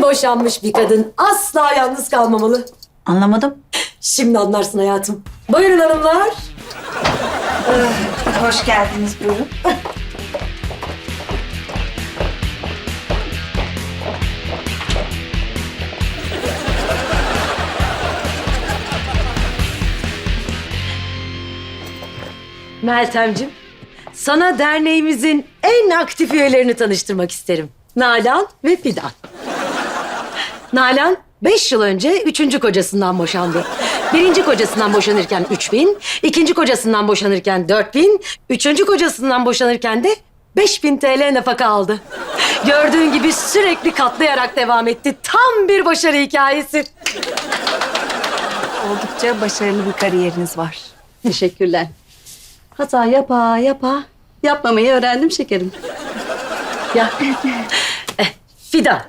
Yeni boşanmış bir kadın asla yalnız kalmamalı. Anlamadım. Şimdi anlarsın hayatım. Buyurun hanımlar. Hoş geldiniz buyurun. Meltemcim, sana derneğimizin en aktif üyelerini tanıştırmak isterim. Nalan ve Fidan. Nalan beş yıl önce üçüncü kocasından boşandı. Birinci kocasından boşanırken üç bin, ikinci kocasından boşanırken dört bin, üçüncü kocasından boşanırken de beş bin TL nafaka aldı. Gördüğün gibi sürekli katlayarak devam etti. Tam bir başarı hikayesi. Oldukça başarılı bir kariyeriniz var. Teşekkürler. Hata yapa yapa yapmamayı öğrendim şekerim. Ya eh, Fidan.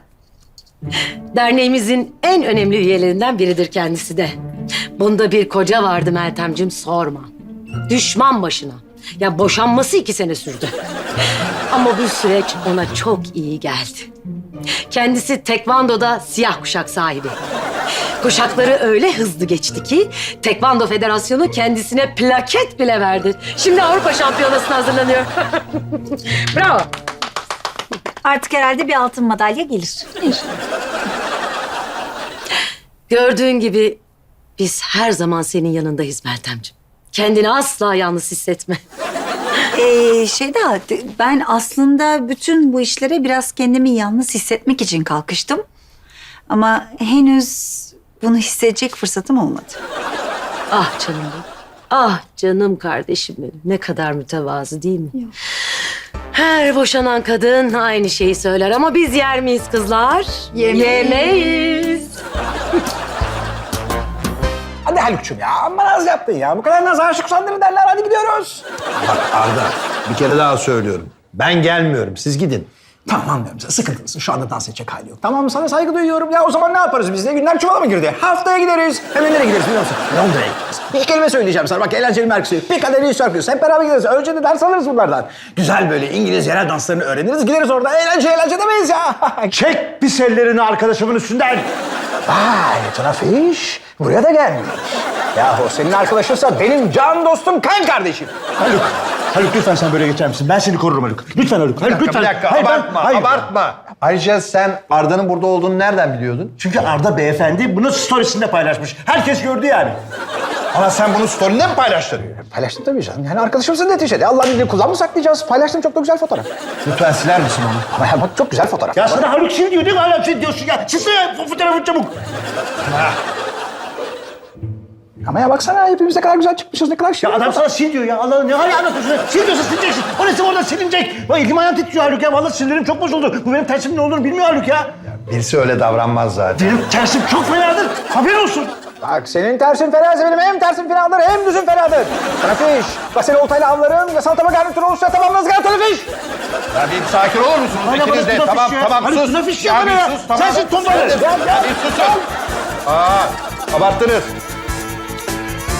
Derneğimizin en önemli üyelerinden biridir kendisi de. Bunda bir koca vardı Meltemcim sorma. Düşman başına. Ya boşanması iki sene sürdü. Ama bu süreç ona çok iyi geldi. Kendisi tekvandoda siyah kuşak sahibi. Kuşakları öyle hızlı geçti ki Tekvando Federasyonu kendisine plaket bile verdi. Şimdi Avrupa Şampiyonası'na hazırlanıyor. Bravo. Artık herhalde bir altın madalya gelir. Gördüğün gibi biz her zaman senin yanındayız Meltemciğim. Kendini asla yalnız hissetme. Ee, Şeyda, ben aslında bütün bu işlere biraz kendimi yalnız hissetmek için kalkıştım. Ama henüz bunu hissedecek fırsatım olmadı. Ah canım benim. Ah canım kardeşim benim. Ne kadar mütevazı değil mi? Her boşanan kadın aynı şeyi söyler ama biz yer miyiz kızlar? Yemeyiz. Yemeyiz. Hadi Haluk'cum ya amma naz yaptın ya. Bu kadar naz aşık sandırı derler hadi gidiyoruz. Bak Arda, bir kere daha söylüyorum. Ben gelmiyorum, siz gidin. Tamam anlıyorum sen sıkıntılısın. Şu anda dans edecek hali yok. Tamam mı? Sana saygı duyuyorum. Ya o zaman ne yaparız biz de? Günler çuvala mı girdi? Haftaya gideriz. Hemen nereye gideriz biliyor musun? Londra'ya gideriz. Bir kelime söyleyeceğim sana. Bak eğlenceli merkezi. Bir iyi şarkıyız. Hep beraber gideriz. Önce de ders alırız bunlardan. Güzel böyle İngiliz yerel danslarını öğreniriz. Gideriz orada. Eğlence eğlence demeyiz ya. Çek pis ellerini arkadaşımın üstünden. Vay trafiş. Buraya da gelmiş. Yahu senin arkadaşınsa benim can dostum kan kardeşim. Haluk, Haluk lütfen sen böyle geçer misin? Ben seni korurum Haluk. Lütfen Haluk, Haluk lütfen. Bir dakika, Hayır, ben- abartma, hayır. abartma. Ayrıca sen Arda'nın burada olduğunu nereden biliyordun? Çünkü Arda beyefendi bunu storiesinde paylaşmış. Herkes gördü yani. Ama sen bunu story'inde mi paylaştın? Paylaştım tabii canım. Yani arkadaşımsın neticede. Allah'ın izniyle kullan mı saklayacağız? Paylaştım çok da güzel fotoğraf. Lütfen siler misin onu? Ama ya bak çok güzel fotoğraf. Ya sana Haluk sil diyor değil mi? Hala sil diyorsun ya. Silsene bu fotoğrafı çabuk. Ama ya baksana hepimiz ne kadar güzel çıkmışız. Ne kadar şirin. Ya adam sana sil diyor ya. Allah ne hala anlatıyorsun? Sil diyorsa sileceksin. O resim orada silinecek. Bak elim ayağım titriyor Haluk ya. Vallahi sinirlerim çok bozuldu. Bu benim tersim ne olduğunu bilmiyor Haluk ya. Birisi öyle davranmaz zaten. Benim tersim çok fenadır. Haberin olsun. Bak senin tersin feraze benim hem tersim fenadır hem düzün fenadır. Trafiş. Bak seni oltayla avlarım. Ya saltama garnitür olursa tamamlarız gel trafiş. Ya bir sakin olur musunuz Hala ikiniz bana de? tuna Tamam fiş ya. tamam Haluk, sus. tuna fiş ya bir ya. sus tamam. Sensin tombalı. Gel, gel. Ya bir susun. Aa, abarttınız.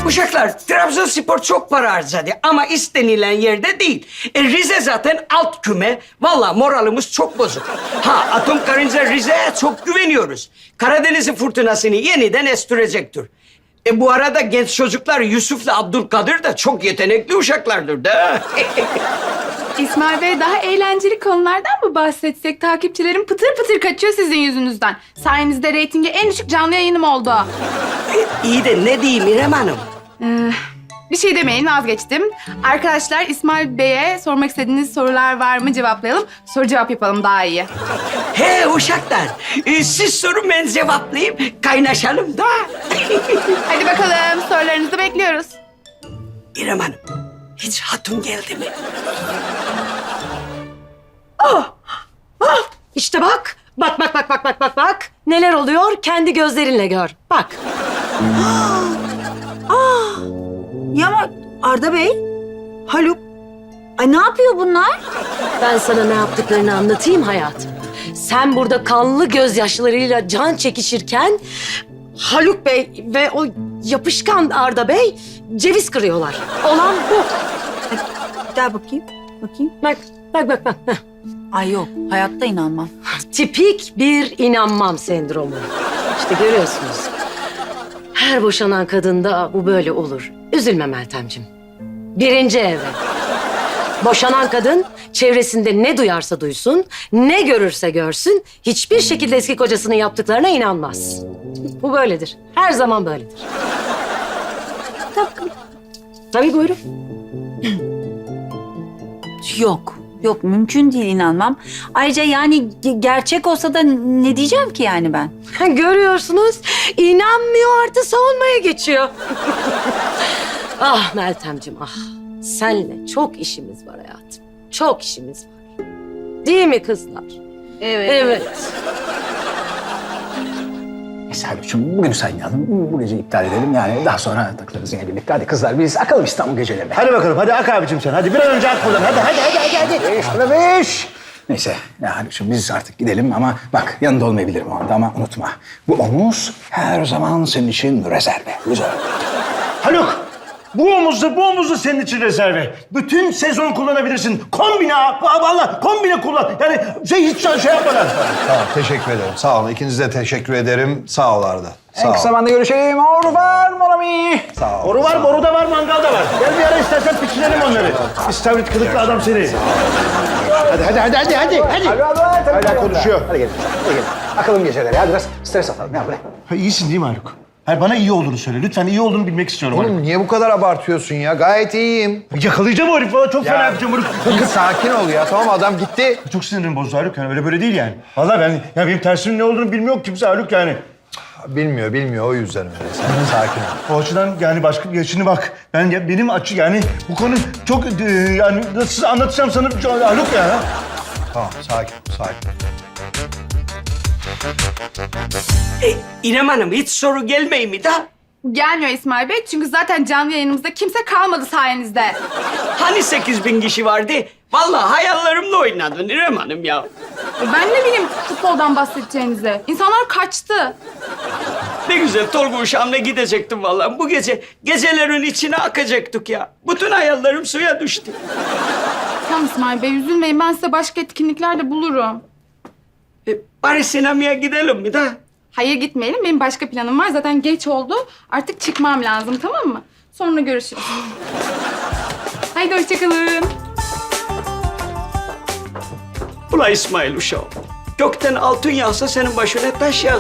Uşaklar, Trabzonspor çok para harcadı ama istenilen yerde değil. E, Rize zaten alt küme. Vallahi moralimiz çok bozuk. Ha, Atom Karınca Rize'ye çok güveniyoruz. Karadeniz'in fırtınasını yeniden estirecektir. E bu arada genç çocuklar Yusuf'la Abdülkadir de çok yetenekli uşaklardır da. İsmail Bey daha eğlenceli konulardan mı bahsetsek? Takipçilerim pıtır pıtır kaçıyor sizin yüzünüzden. Sayenizde reytingi en düşük canlı yayınım oldu. İyi de ne diyeyim İrem Hanım? Ee, bir şey demeyin vazgeçtim. Arkadaşlar İsmail Bey'e sormak istediğiniz sorular var mı cevaplayalım. Soru cevap yapalım daha iyi. He uşaklar, e, siz sorun ben cevaplayayım. Kaynaşalım da. Hadi bakalım sorularınızı bekliyoruz. İrem Hanım, hiç hatun geldi mi? İşte bak. Bak bak bak bak bak bak bak. Neler oluyor kendi gözlerinle gör. Bak. Ya ama Arda Bey, Haluk, ay ne yapıyor bunlar? Ben sana ne yaptıklarını anlatayım hayatım. Sen burada kanlı gözyaşlarıyla can çekişirken Haluk Bey ve o yapışkan Arda Bey ceviz kırıyorlar. Olan bu. Bir daha bakayım, bakayım. Bak bak bak bak. Heh. Ay yok, hayatta inanmam. Tipik bir inanmam sendromu. İşte görüyorsunuz. Her boşanan kadında bu böyle olur. Üzülme Meltemciğim. Birinci evre. Boşanan kadın çevresinde ne duyarsa duysun, ne görürse görsün, hiçbir şekilde eski kocasının yaptıklarına inanmaz. Bu böyledir. Her zaman böyledir. Tabii buyurun. Yok, yok mümkün değil inanmam. Ayrıca yani ge- gerçek olsa da ne diyeceğim ki yani ben? Görüyorsunuz, inanmıyor artı savunmaya geçiyor. ah Meltemciğim ah. Senle çok işimiz var hayatım. Çok işimiz var. Değil mi kızlar? Evet. Haluk'cum bugün saymayalım. Bu gece iptal edelim yani. Daha sonra takılırız yine birlikte. Hadi kızlar biz akalım İstanbul gecelerine. Hadi bakalım hadi ak abicim sen. Hadi bir an önce ak buradan. Hadi hadi hadi hadi. hadi. Beş, bana beş. Neyse ya Haluk'cum biz artık gidelim ama bak yanında olmayabilirim o anda ama unutma. Bu omuz her zaman senin için rezerve. Güzel. Haluk bu omuzda bu omuzda senin için rezerve. Bütün sezon kullanabilirsin. Kombine ha. Valla kombine kullan. Yani şey hiç şey yapmadan. Tamam teşekkür ederim. Sağ olun. İkinize de teşekkür ederim. Sağ ol Arda. En Sağ kısa ol. zamanda görüşelim. Au revoir mon ami. Sağ ol. Boru var, boru da var, mangal da var. Gel bir ara istersen pişirelim onları. İstavrit kılıklı adam seni. Hadi hadi hadi hadi hadi. hadi. Hadi hadi hadi. Hala konuşuyor. Hadi gelin. Hadi gelin. Akalım geceleri. Hadi biraz stres atalım. Ya bre. Ha, iyisin değil mi Haluk? Hayır bana iyi olduğunu söyle. Lütfen iyi olduğunu bilmek istiyorum Haluk. Oğlum niye bu kadar abartıyorsun ya? Gayet iyiyim. Yakalayacağım o herifi çok fena yapacağım Haluk. Sakin ol ya. Tamam adam gitti. Çok sinirim bozdu Haluk yani öyle böyle değil yani. Vallahi ben ya benim tersimin ne olduğunu bilmiyor kimse Haluk yani. Bilmiyor bilmiyor o yüzden öyle. Sen sakin ol. O açıdan yani başka bir şimdi bak ben ya benim açı yani bu konu çok e, yani nasıl anlatacağım sana Haluk ya. Tamam sakin ol sakin. E, İrem Hanım hiç soru gelmeyi mi da? Gelmiyor İsmail Bey çünkü zaten canlı yayınımızda kimse kalmadı sayenizde. Hani 8 bin kişi vardı? Vallahi hayallerimle oynadın İrem Hanım ya. Ben ne bileyim futboldan bahsedeceğinizi. İnsanlar kaçtı. Ne güzel Tolga Uşağı'na gidecektim vallahi. Bu gece gecelerin içine akacaktık ya. Bütün hayallerim suya düştü. Tamam İsmail Bey üzülmeyin ben size başka etkinlikler de bulurum. E, bari sinemaya gidelim mi da? Hayır gitmeyelim benim başka planım var zaten geç oldu. Artık çıkmam lazım tamam mı? Sonra görüşürüz. Haydi hoşçakalın. Ula İsmail Uşağım. Gökten altın yağsa senin başına taş yağar.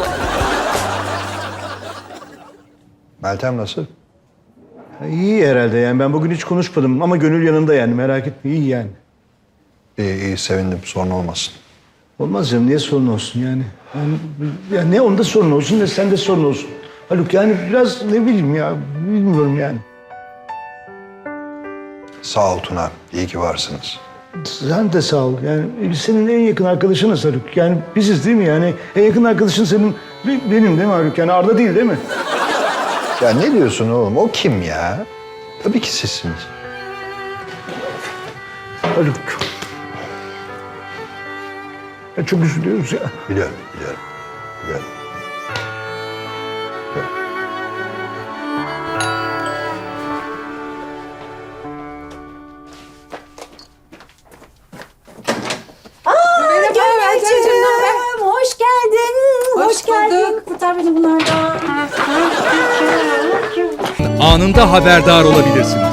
Meltem nasıl? İyi herhalde yani ben bugün hiç konuşmadım ama gönül yanında yani merak etme iyi yani. İyi iyi sevindim. Sorun olmasın. Olmaz canım niye sorun olsun yani? yani? Ya ne onda sorun olsun ne sende sorun olsun. Haluk yani biraz ne bileyim ya bilmiyorum yani. Sağ ol Tuna. İyi ki varsınız. Sen de sağ ol. Yani biz senin en yakın arkadaşınız Haluk. Yani biziz değil mi yani? En yakın arkadaşın senin be- benim değil mi Haluk? Yani Arda değil değil mi? Ya ne diyorsun oğlum? O kim ya? Tabii ki sizsiniz. Haluk. Ya çok üzülüyoruz ya. Biliyorum, biliyorum. Biliyorum. Hoş geldin. Hoş, geldin. Kurtar beni bunlardan. anında haberdar olabilirsiniz.